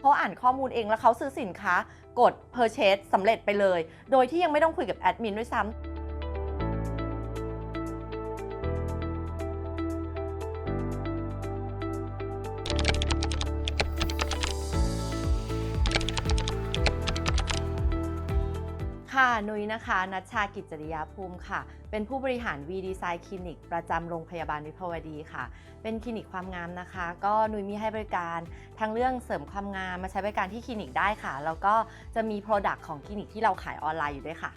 เพราะอ่านข้อมูลเองแล้วเขาซื้อสินค้ากด purchase สำเร็จไปเลย โดยที่ยังไม่ต้องคุยกับแอดมินด้วยซ้ำ ค่ะ นุ้ยนะคะ นัชชากิจจริยาภูมิค่ะ เป็นผู้บริหาร V Design คลินิก ประจำโรงพยาบาลวิภาวดีค่ะ เป็นคลินิกความงามนะคะ ก็นุ้ยมีให้บริการทั้งเรื่องเสริมความงามมาใช้บริการที่คลินิกได้ค่ะ แล้วก็จะมี Product ของคลินิกที่เราขายออนไลน์อยู่ด้วยค่ะ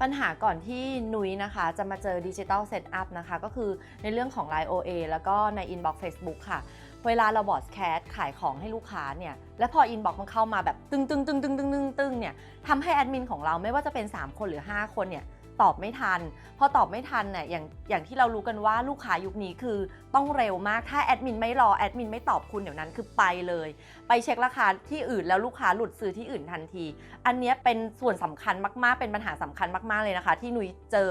ปัญหาก่อนที่นุ้ยนะคะ จะมาเจอดิจิ t a ลเซตอัพนะคะ ก็คือในเรื่องของ Line OA แล้วก็ใน Inbox Facebook ค่ะ เวลาเราบอดแคสขายของให้ลูกค้าเนี่ย และพอ Inbox มันเข้ามาแบบตึงตึงตึงตึงตึงตึงตึงเนี่ยทำให้แอดมินของเราไม่ว่าจะเป็น 3 คนหรือ 5 คนเนี่ย ตอบไม่ทัน พอตอบไม่ทันเนี่ยอย่างอย่างที่เรารู้กันว่าลูกค้ายุคนี้คือต้องเร็วมาก ถ้าแอดมินไม่รอแอดมินไม่ตอบคุณเดี๋ยวนั้นคือไปเลย ไปเช็คราคาที่อื่นแล้วลูกค้าหลุดซื้อที่อื่นทันที อันนี้เป็นส่วนสำคัญมากๆ เป็นปัญหาสำคัญมากๆเลยนะคะ ที่นุ้ยเจอ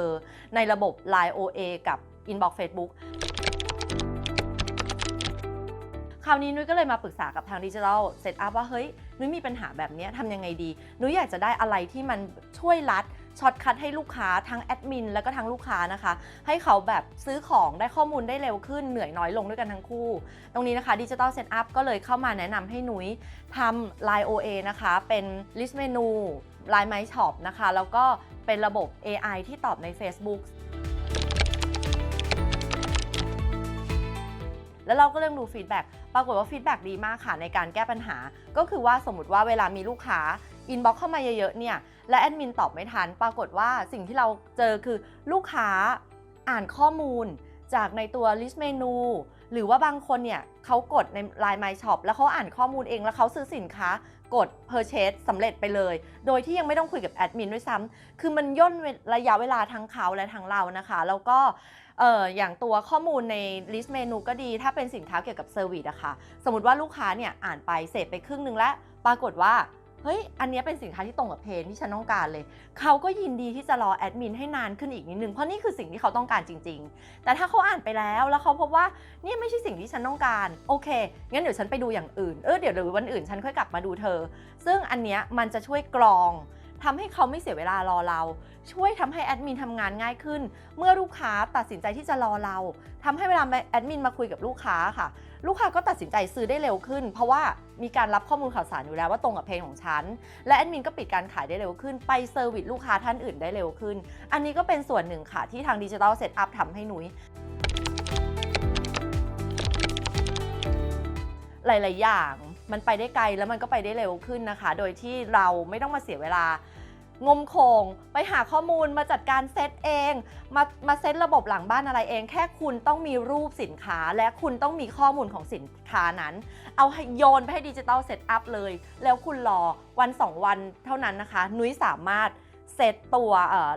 ในระบบ Line OA กับ Inbox Facebook คราวนี้นุ้ยก็เลยมาปรึกษากับทางดิจิทัลเซตอัพว่าเฮ้ยนุ้ยมีปัญหาแบบนี้ทำยังไงดี นุ้ยอยากจะได้อะไรที่มันช่วยลัด ช็อตคัทให้ลูกค้าทั้งแอดมินแล้วก็ทั้งลูกค้านะคะ ให้เขาแบบซื้อของได้ข้อมูลได้เร็วขึ้นเหนื่อยน้อยลงด้วยกันทั้งคู่ ตรงนี้นะคะดิจิ t a ลเซตอัพก็เลยเข้ามาแนะนำให้หนุ้ยทำ Line OA นะคะ เป็น list menu Line My Shop นะคะ แล้วก็เป็นระบบ AI ที่ตอบใน Facebook แล้วเราก็เริ่มดูฟีดแบ็กปรากฏว่าฟีดแบ็กดีมากค่ะในการแก้ปัญหา ก็คือว่าสมมติว่าเวลามีลูกค้า อินบ็อกเข้ามาเยอะๆเนี่ยและแอดมินตอบไม่ทันปรากฏว่าสิ่งที่เราเจอคือลูกค้าอ่านข้อมูลจากในตัว list menu หรือว่าบางคนเนี่ยเขากดใน Line My Shop แล้วเขาอ่านข้อมูลเองแล้วเขาซื้อสินค้ากด purchase สำเร็จไปเลย โดยที่ยังไม่ต้องคุยกับแอดมินด้วยซ้ำคือมันย่นระยะเวลาทั้งเขาและทั้งเรานะคะ แล้วก็เอออย่างตัวข้อมูลใน list menu ก็ดี ถ้าเป็นสินค้าเกี่ยวกับเซอร์วิสอะค่ะ สมมติว่าลูกค้าเนี่ยอ่านไปเสร็จไปครึ่งนึงแล้ว ปรากฏว่า เฮ้ย อันนี้เป็นสินค้าที่ตรงกับเพนที่ฉันต้องการเลย เขาก็ยินดีที่จะรอแอดมินให้นานขึ้นอีกนิดนึง เพราะนี่คือสิ่งที่เขาต้องการจริง ๆ แต่ถ้าเขาอ่านไปแล้วแล้วเขาพบว่าเนี่ยไม่ใช่สิ่งที่ฉันต้องการ โอเค งั้นเดี๋ยวฉันไปดูอย่างอื่น เออ เดี๋ยวหรือวันอื่นฉันค่อยกลับมาดูเธอ ซึ่งอันเนี้ยมันจะช่วยกรอง ทำให้เขาไม่เสียเวลารอเรา ช่วยทำให้แอดมินทำงานง่ายขึ้น เมื่อลูกค้าตัดสินใจที่จะรอเราทำให้เวลาแอดมินมาคุยกับลูกค้าค่ะ ลูกค้าก็ตัดสินใจซื้อได้เร็วขึ้น เพราะว่ามีการรับข้อมูลข่าวสารอยู่แล้วว่าตรงกับเพลงของฉัน และแอดมินก็ปิดการขายได้เร็วขึ้น ไปเซอร์วิสลูกค้าท่านอื่นได้เร็วขึ้น อันนี้ก็เป็นส่วนหนึ่งค่ะที่ทางดิจิทัลเซตอัพทำให้หนุยหลาย ๆ อย่าง มันไปได้ไกลแล้วมันก็ไปได้เร็วขึ้นนะคะ โดยที่เราไม่ต้องมาเสียเวลางมโคงไปหาข้อมูลมาจัดการเซตเอง มามาเซตระบบหลังบ้านอะไรเอง แค่คุณต้องมีรูปสินค้า และคุณต้องมีข้อมูลของสินค้านั้น เอาโยนไปให้ดิจิตอลเซตอัพเลย แล้วคุณรอวัน 2 วันเท่านั้นนะคะ นุ้ยสามารถ เซตตัว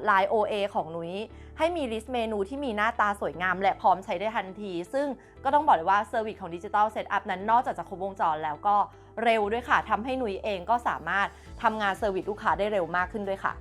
ไลน์ OA ของนุ้ยให้มีลิสต์เมนูที่มีหน้าตาสวยงาม และพร้อมใช้ได้ทันที ซึ่งก็ต้องบอกเลยว่าเซอร์วิสของดิจิ t a ลเซตอัพนั้นนอกจากจะครบวงจรแล้วก็เร็วด้วยค่ะทำให้นุ้ยเองก็สามารถทำงานเซอร์วิสลูกค้าได้เร็วมากขึ้นด้วยค่ะ